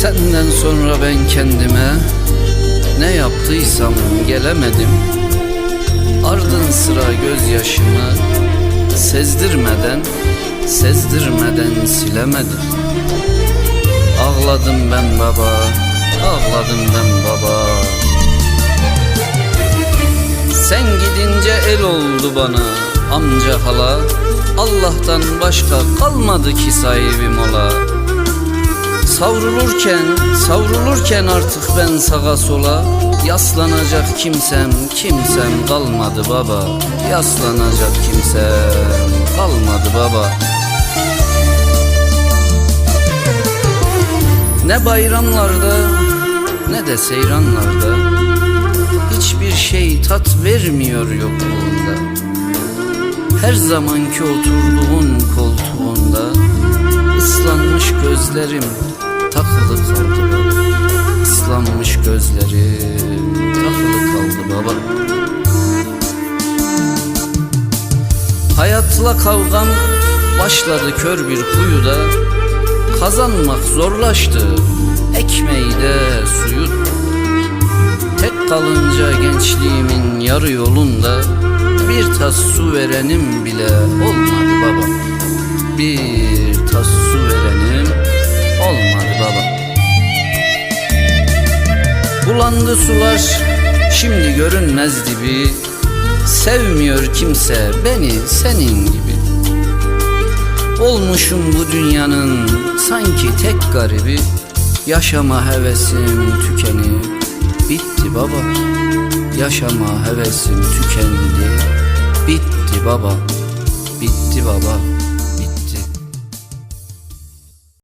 Senden sonra ben kendime ne yaptıysam gelemedim. Ardın sıra gözyaşımı sezdirmeden, sezdirmeden silemedim. Ağladım ben baba, ağladım ben baba. Sen gidince el oldu bana amca hala. Allah'tan başka kalmadı ki sahibim ola Savrulurken, savrulurken artık ben sağa sola. Yaslanacak kimsem, kimsem kalmadı baba. Yaslanacak kimsem kalmadı baba. Ne bayramlarda ne de seyranlarda Hiçbir şey tat vermiyor yokluğunda. Her zamanki oturduğun koltuğunda Islanmış gözlerim Islanmış gözlerim. Takılı kaldı baba. Hayatla kavgam başladı kör bir kuyuda Kazanmak zorlaştı ekmeği de suyu. Tek kalınca gençliğimin yarı yolunda Bir tas su verenim bile olmadı baba. Bir Bulandı sular. Şimdi görünmez dibi Sevmiyor kimse beni senin gibi. Olmuşum bu dünyanın sanki tek garibi. Yaşama hevesim tükenip bitti baba. Yaşama hevesim tükendi. Bitti baba. Bitti baba